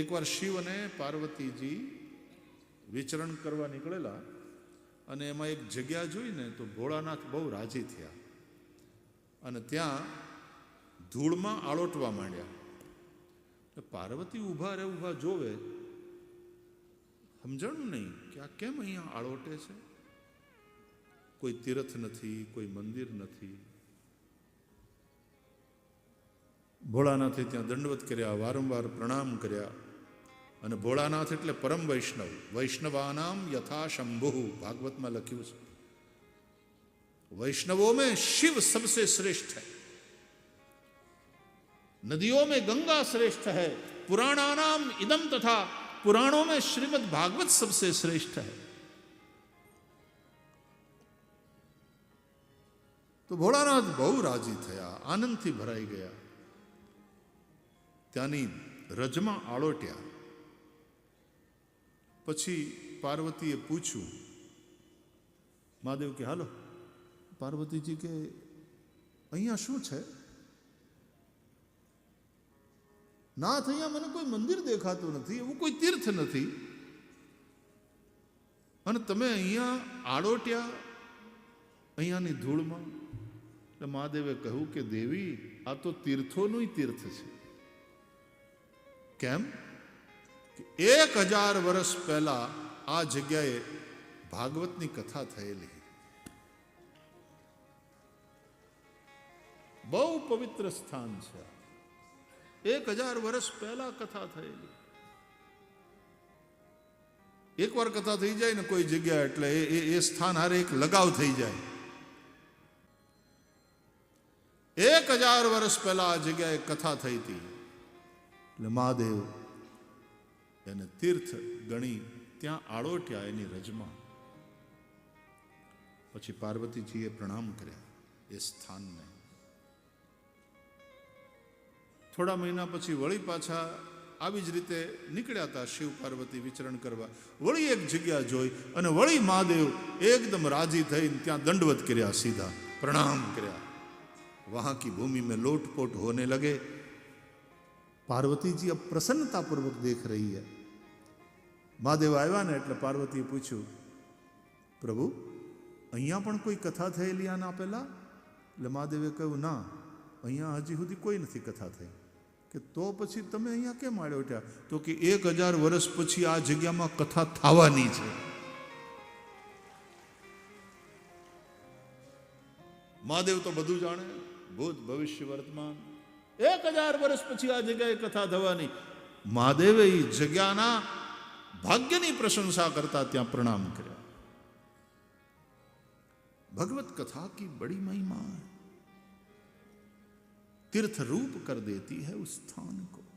એકવાર શિવ અને પાર્વતીજી વિચરણ કરવા નીકળેલા અને એમાં એક જગ્યા જોઈને તો ભોળાનાથ બહુ રાજી થયા અને ત્યાં ધૂળમાં આળોટવા માંડ્યા પાર્વતી ઊભા રહે ઊભા જોવે સમજણું નહીં કે આ કેમ અહીંયા આળોટે છે કોઈ તીર્થ નથી કોઈ મંદિર નથી ભોળાનાથે ત્યાં દંડવત કર્યા વારંવાર પ્રણામ કર્યા अनभोडानाथ એટલે પરમ વૈષ્ણવ વૈષ્ણવાનામ યથા શંભુ ભાગવતમે લખ્યું છે વૈષ્ણવોમે શિવ સબસે શ્રેષ્ઠ છે નદીઓમે ગંગા શ્રેષ્ઠ છે પુરાણાનામ ઇદમ તથા પુરાણોમે શ્રીમદ ભાગવત સબસે શ્રેષ્ઠ છે તો ભોડાनाथ બહુ રાજી થયા આનંદથી ભરાઈ ગયા ત્યાની રજમાં આળોટ્યા પછી પાર્વતીએ પૂછ્યું મહાદેવ કે હાલો પાર્વતીજી કે અહીંયા શું છે નાથ અહીંયા મને કોઈ મંદિર દેખાતું નથી એવું કોઈ તીર્થ નથી અને તમે અહીંયા આડોટ્યા અહીંયાની ધૂળમાં એટલે મહાદેવે કહ્યું કે દેવી આ તો તીર્થોનું તીર્થ છે કેમ 1000 ವರ್ಷಪಹಳ ಆ ಜಗಯೆ ಭಾಗವತ್ನಿ ಕಥಾ ತಹೇಲಿ ಬಹು ಪವಿತ್ರ ಸ್ಥಾನ ಚ 1000 ವರ್ಷ ಪಹಳ ಕಥಾ ತಹೇಲಿ ಏಕ ವರ ಕಥಾ ತಹೇಜೈನೆ کوئی ಜಗಯೆ ಅಟಲೆ ಈ ಈ ಸ್ಥಾನ ಹರೆಕ್ ಲಗಾವ್ ತಹೇಜೈ 1000 ವರ್ಷ ಪಹಳ ಜಗಯೆ ಕಥಾ ತಹೈತಿ ಲಮಾദേವ અને તીર્થ ગણી ત્યાં આળોટ્યા એની રજમાં પછી પાર્વતીજીએ પ્રણામ કર્યા એ સ્થાનને થોડા મહિના પછી વળી પાછા આવી જ રીતે નીકળ્યાતા શિવ પાર્વતી વિચરણ કરવા વળી એક જગ્યા જોઈ અને વળી મહાદેવ એકદમ રાજી થઈ ત્યાં દંડવત કર્યા સીધા પ્રણામ કર્યા वहां की भूमि में लोटपोट होने लगे पार्वती जी अब प्रसन्नता पूर्वक देख रही है મહાદેવ આવ્યા ને એટલે પાર્વતીએ પૂછ્યું પ્રભુ અહીંયા પણ કોઈ કથા થયેલી આના પહેલાં એટલે મહાદેવે કહ્યું ના અહીંયા હજી સુધી કોઈ નથી કથા થઈ કે તો પછી તમે અહીંયા કેમ આડ્યો ત્યાં તો કે એક હજાર વર્ષ પછી આ જગ્યામાં કથા થવાની છે મહાદેવ તો બધું જાણે ભૂત ભવિષ્ય વર્તમાન એક હજાર વર્ષ પછી આ જગ્યાએ કથા થવાની મહાદેવે એ જગ્યાના भाग्य ભાગ્યની प्रशंसा करता त्या प्रणाम कर भगवत कथा की बड़ी महिमा तीर्थ रूप कर देती है उस स्थान को